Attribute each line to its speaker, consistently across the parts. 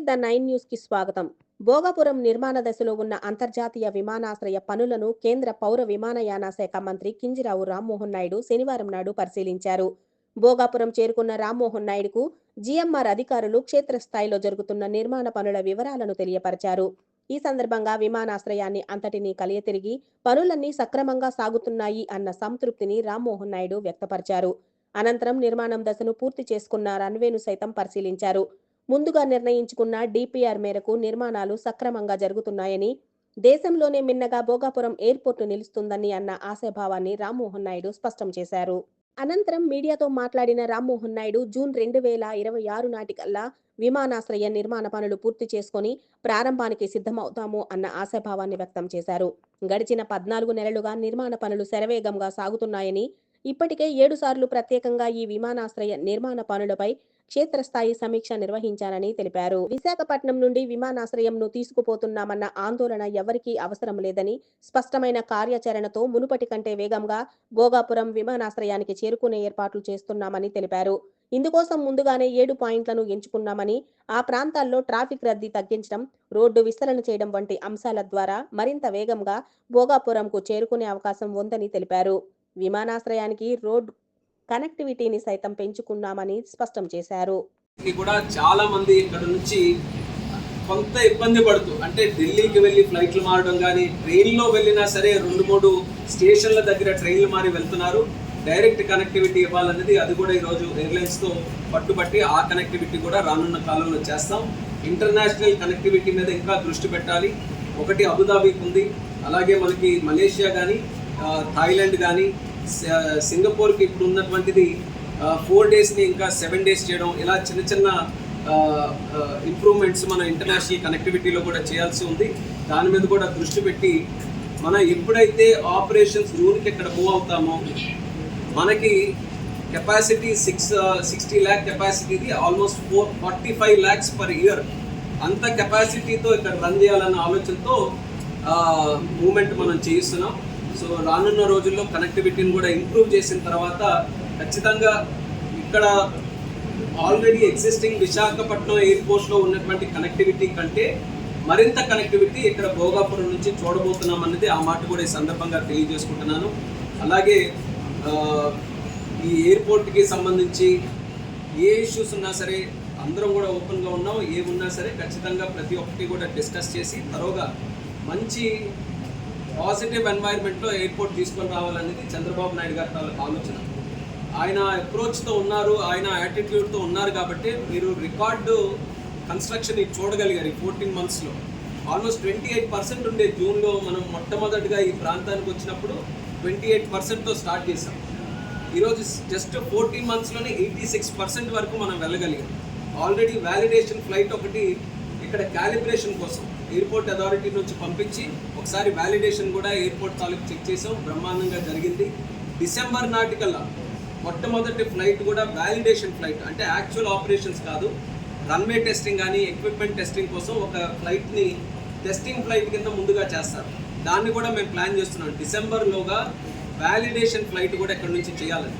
Speaker 1: The nine న్యూస్కి స్వాగతం. భోగాపురం నిర్మాణ దశలో ఉన్న అంతర్జాతీయ విమానాశ్రయ పనులను కేంద్ర పౌర విమానయాన శాఖ మంత్రి కింజరావు రామ్మోహన్ నాయుడు శనివారం నాడు పరిశీలించారు. భోగాపురం చేరుకున్న రామ్మోహన్ నాయుడుకు జీఎంఆర్ అధికారులు క్షేత్రస్థాయిలో జరుగుతున్న నిర్మాణ పనుల వివరాలను తెలియపరిచారు. ఈ సందర్భంగా విమానాశ్రయాన్ని అంతటినీ కలియతిరిగి పనులన్నీ సక్రమంగా సాగుతున్నాయి అన్న సంతృప్తిని రామ్మోహన్ నాయుడు వ్యక్తపరిచారు. అనంతరం నిర్మాణం దశను పూర్తి చేసుకున్న రన్వేను సైతం పరిశీలించారు. ముందుగా నిర్ణయించుకున్న డిపిఆర్ మేరకు నిర్మాణాలు సక్రమంగా జరుగుతున్నాయని దేశంలోనే మిన్నగా భోగాపురం ఎయిర్పోర్టు నిలుస్తుందని అన్న ఆశాభావాన్ని రామ్మోహన్ నాయుడు స్పష్టం చేశారు. అనంతరం మీడియాతో మాట్లాడిన రామ్మోహన్ నాయుడు జూన్ రెండు వేల ఇరవై ఆరు నాటికల్లా విమానాశ్రయ నిర్మాణ పనులు పూర్తి చేసుకుని ప్రారంభానికి సిద్ధమవుతాము అన్న ఆశాభావాన్ని వ్యక్తం చేశారు. గడిచిన పద్నాలుగు నెలలుగా నిర్మాణ పనులు శరవేగంగా సాగుతున్నాయని ఇప్పటికే ఏడు సార్లు ప్రత్యేకంగా ఈ విమానాశ్రయ నిర్మాణ పనులపై క్షేత్రస్థాయి సమీక్ష నిర్వహించానని తెలిపారు. విశాఖపట్నం నుండి విమానాశ్రయంను తీసుకుపోతున్నామన్న ఆందోళన ఎవరికీ అవసరం లేదని స్పష్టమైన కార్యాచరణతో మునుపటి కంటే వేగంగా భోగాపురం విమానాశ్రయానికి చేరుకునే ఏర్పాట్లు చేస్తున్నామని తెలిపారు. ఇందుకోసం ముందుగానే ఏడు పాయింట్లను ఎంచుకున్నామని ఆ ప్రాంతాల్లో ట్రాఫిక్ రద్దీ తగ్గించడం రోడ్డు విస్తరణ చేయడం వంటి అంశాల ద్వారా మరింత వేగంగా భోగాపురంకు చేరుకునే అవకాశం ఉందని తెలిపారు. విమానాశ్రయానికి రోడ్ కనెక్టివిటీని సైతం పెంచుకున్నామని స్పష్టం చేశారు.
Speaker 2: కూడా చాలా మంది ఇక్కడ నుంచి కొంత ఇబ్బంది పడుతూ అంటే ఢిల్లీకి వెళ్ళి ఫ్లైట్లు మారడం కానీ ట్రైన్లో వెళ్ళినా సరే రెండు మూడు స్టేషన్ల దగ్గర ట్రైన్లు మారి వెళ్తున్నారు. డైరెక్ట్ కనెక్టివిటీ ఇవ్వాలనేది అది కూడా ఈరోజు ఎయిర్లైన్స్తో పట్టుబట్టి ఆ కనెక్టివిటీ కూడా రానున్న కాలంలో చేస్తాం. ఇంటర్నేషనల్ కనెక్టివిటీ మీద ఇంకా దృష్టి పెట్టాలి. ఒకటి అబుదాబీకి ఉంది అలాగే మనకి మలేషియా కానీ థాయిలాండ్ కానీ సింగపూర్కి ఇప్పుడు ఉన్నటువంటిది ఫోర్ డేస్ని ఇంకా సెవెన్ డేస్ చేయడం ఇలా చిన్న చిన్న ఇంప్రూవ్మెంట్స్ మన ఇంటర్నేషనల్ కనెక్టివిటీలో కూడా చేయాల్సి ఉంది. దాని మీద కూడా దృష్టి పెట్టి మనం ఎప్పుడైతే ఆపరేషన్స్ జూన్కి ఇక్కడ మూవ్ అవుతామో మనకి capacity six sixty lakh కెపాసిటీది almost four forty five lakhs per year. అంత కెపాసిటీతో ఇక్కడ రన్ చేయాలన్న ఆలోచనతో మూమెంట్ మనం చేయిస్తున్నాం. సో రానున్న రోజుల్లో కనెక్టివిటీని కూడా ఇంప్రూవ్ చేసిన తర్వాత ఖచ్చితంగా ఇక్కడ ఆల్రెడీ ఎగ్జిస్టింగ్ విశాఖపట్నం ఎయిర్పోర్ట్లో ఉన్నటువంటి కనెక్టివిటీ కంటే మరింత కనెక్టివిటీ ఇక్కడ భోగాపురం నుంచి చూడబోతున్నాం అనేది ఆ మాట కూడా ఈ సందర్భంగా తెలియజేసుకుంటున్నాను. అలాగే ఈ ఎయిర్పోర్ట్కి సంబంధించి ఏ ఇష్యూస్ ఉన్నా సరే అందరం కూడా ఓపెన్గా ఉన్నాం. ఏమున్నా సరే ఖచ్చితంగా ప్రతి ఒక్కటి కూడా డిస్కస్ చేసి తరోగా మంచి పాజిటివ్ ఎన్వైర్న్మెంట్లో ఎయిర్పోర్ట్ తీసుకొని రావాలనేది చంద్రబాబు నాయుడు గారి వాళ్ళ ఆలోచన. ఆయన అప్రోచ్తో ఉన్నారు ఆయన యాటిట్యూడ్తో ఉన్నారు కాబట్టి మీరు రికార్డు కన్స్ట్రక్షన్ ఇది చూడగలిగారు ఈ ఫోర్టీన్ మంత్స్లో ఆల్మోస్ట్ ట్వంటీ ఎయిట్ పర్సెంట్ ఉండే జూన్లో మనం మొట్టమొదటిగా ఈ ప్రాంతానికి వచ్చినప్పుడు ట్వంటీ ఎయిట్ పర్సెంట్తో స్టార్ట్ చేసాం ఈరోజు జస్ట్ ఫోర్టీన్ మంత్స్లోనే ఎయిటీ సిక్స్ పర్సెంట్ వరకు మనం వెళ్ళగలిగాం. ఆల్రెడీ వ్యాలిడేషన్ ఫ్లైట్ ఒకటి ఇక్కడ క్యాలిబ్రేషన్ కోసం. ఎయిర్పోర్ట్ అథారిటీ నుంచి పంపించి ఒకసారి వ్యాలిడేషన్ కూడా ఎయిర్పోర్ట్ తాలూకు చెక్ చేసాం. బ్రహ్మాండంగా జరిగింది. డిసెంబర్ నాటికల్లా మొట్టమొదటి ఫ్లైట్ కూడా వ్యాలిడేషన్ ఫ్లైట్ అంటే యాక్చువల్ ఆపరేషన్స్ కాదు. రన్వే టెస్టింగ్ కానీ ఎక్విప్మెంట్ టెస్టింగ్ కోసం ఒక ఫ్లైట్ని టెస్టింగ్ ఫ్లైట్ కింద ముందుగా చేస్తారు. దాన్ని కూడా మేము ప్లాన్ చేస్తున్నాం. డిసెంబర్లోగా వ్యాలిడేషన్ ఫ్లైట్ కూడా ఇక్కడ నుంచి చేయాలని.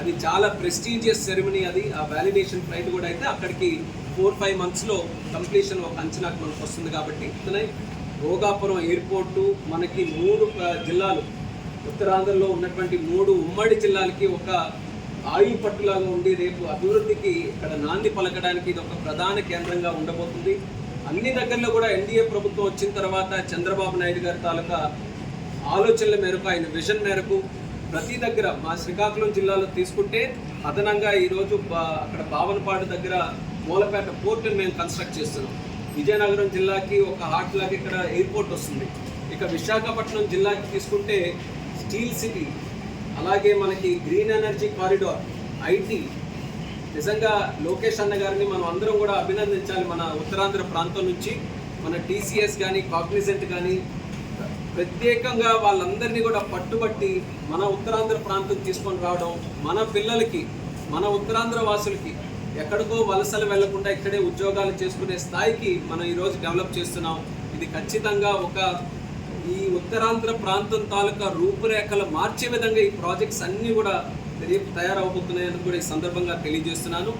Speaker 2: అది చాలా ప్రెస్టీజియస్ సెరమనీ అది. ఆ వ్యాలిడేషన్ ఫ్లైట్ కూడా అయితే అక్కడికి ఫోర్ ఫైవ్ మంత్స్లో కంప్లీషన్ ఒక అంచనాకు మనకు వస్తుంది కాబట్టి భోగాపురం ఎయిర్పోర్టు మనకి మూడు జిల్లాలు. ఉత్తరాంధ్రలో ఉన్నటువంటి మూడు ఉమ్మడి జిల్లాలకి ఒక ఆయుల్ పట్టులాగా ఉండి రేపు అభివృద్ధికి ఇక్కడ నాంది పలకడానికి ఇది ఒక ప్రధాన కేంద్రంగా ఉండబోతుంది. అన్ని దగ్గరలో కూడా ఎన్డీఏ ప్రభుత్వం వచ్చిన తర్వాత చంద్రబాబు నాయుడు గారి తాలూకా ఆలోచనల మేరకు ఆయన విజన్ మేరకు ప్రతి దగ్గర మా శ్రీకాకుళం జిల్లాలో తీసుకుంటే అదనంగా ఈరోజు బా- అక్కడ బావనపాడు దగ్గర మూలపేట పోర్టుని మేము కన్స్ట్రక్ట్ చేస్తున్నాం. విజయనగరం జిల్లాకి ఒక హార్ట్ లాగా ఇక్కడ ఎయిర్పోర్ట్ వస్తుంది. ఇక విశాఖపట్నం జిల్లాకి తీసుకుంటే స్టీల్ సిటీ అలాగే మనకి గ్రీన్ ఎనర్జీ కారిడార్ ఐటీ. నిజంగా లోకేష్ అన్న గారిని మనం అందరం కూడా అభినందించాలి మన ఉత్తరాంధ్ర ప్రాంతం నుంచి. మన టీసీఎస్ కానీ కాగ్నిజెంట్ కానీ ప్రత్యేకంగా వాళ్ళందరినీ కూడా పట్టుబట్టి మన ఉత్తరాంధ్ర ప్రాంతం తీసుకొని రావడం మన పిల్లలకి మన ఉత్తరాంధ్ర వాసులకి ఎక్కడికో వలసలు వెళ్ళకుండా ఇక్కడే ఉద్యోగాలు చేసుకునే స్థాయికి మనం ఈరోజు డెవలప్ చేస్తున్నాం. ఇది ఖచ్చితంగా ఒక ఈ ఉత్తరాంధ్ర ప్రాంతం తాలూకా రూపురేఖలు మార్చే విధంగా ఈ ప్రాజెక్ట్స్ అన్నీ కూడా రేపు తయారవబోతున్నాయని కూడా ఈ సందర్భంగా తెలియజేస్తున్నాను.